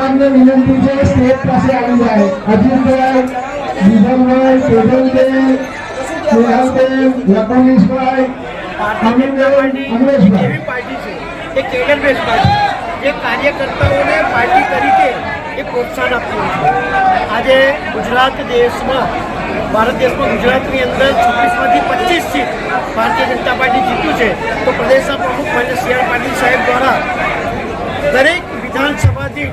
તમામને વિનંતી છે સ્ટેજ પાસે આવી જાય અજીતભાઈ વિજયભાઈ કેજલબેન સ્નેહાબેન લખમણેશભાઈ ભારતીય જનતા પાર્ટી એક એવી પાર્ટી છે એક કેડર બેઝ પાર્ટી જે કાર્યકર્તાઓને પાર્ટી તરીકે એક પ્રોત્સાહન આપ્યું છે આજે ગુજરાત દેશમાં ભારત દેશમાં ગુજરાતની અંદર છવ્વીસમાંથી પચીસ સીટ ભારતીય જનતા પાર્ટી જીત્યું છે તો પ્રદેશના પ્રમુખ માન્ય સી આર પાટીલ સાહેબ દ્વારા દરેક વિધાનસભાથી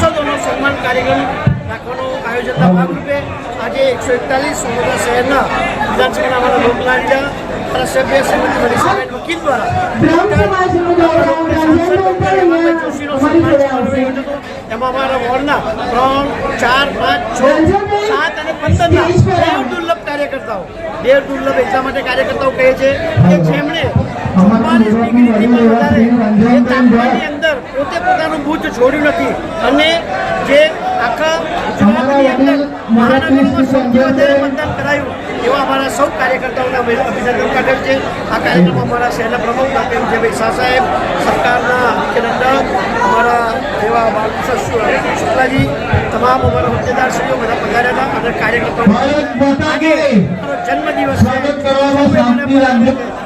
સાંસદોનો સન્માન કાર્યક્રમ રાખવાનો આયોજનના ભાગરૂપે આજે એકસો એકતાલીસ સોમોદા શહેરના વિધાનસભાના અમારા લોકલાંજા ધારાસભ્ય શ્રીમતી મનીષાબેન વકીલ દ્વારા જોશીનો સન્માન. એમાં અમારા વોર્ડના ત્રણ ચાર પાંચ છ સાત અને પંદરના કાર્યકર્તાઓ. દેવ દુર્લભ એટલા માટે કાર્યકર્તાઓ કહે છે કે જેમણે ચુમ્માલીસ ડિગ્રીથી પણ વધારે એ તાપમાનની અંદર પોતે પોતાનું બુથ છોડ્યું નથી અને જે આખા ગુજરાતની અંદર મહાનગરમાં સૌથી વધારે મતદાન કરાયું એવા અમારા સૌ કાર્યકર્તાઓને અમે અભિનંદન પાઠવ છે. આ કાર્યક્રમમાં અમારા શહેરના પ્રમુખ ડૉક્ટર વિજયભાઈ શાહ સાહેબ સરકારના મુખ્ય દંડક અમારા એવા બાળકૃષ્ણ શુક્લાજી તમામ અમારા હોદ્દેદારશ્રીઓ બધા પધાર્યા હતા. અને કાર્યકર્તાઓ જન્મદિવસ.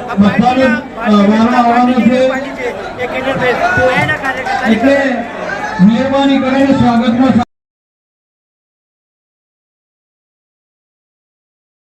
આ પાર્ટીના કાર્યકર્તા મહેરબાની કરીને સ્વાગતમાં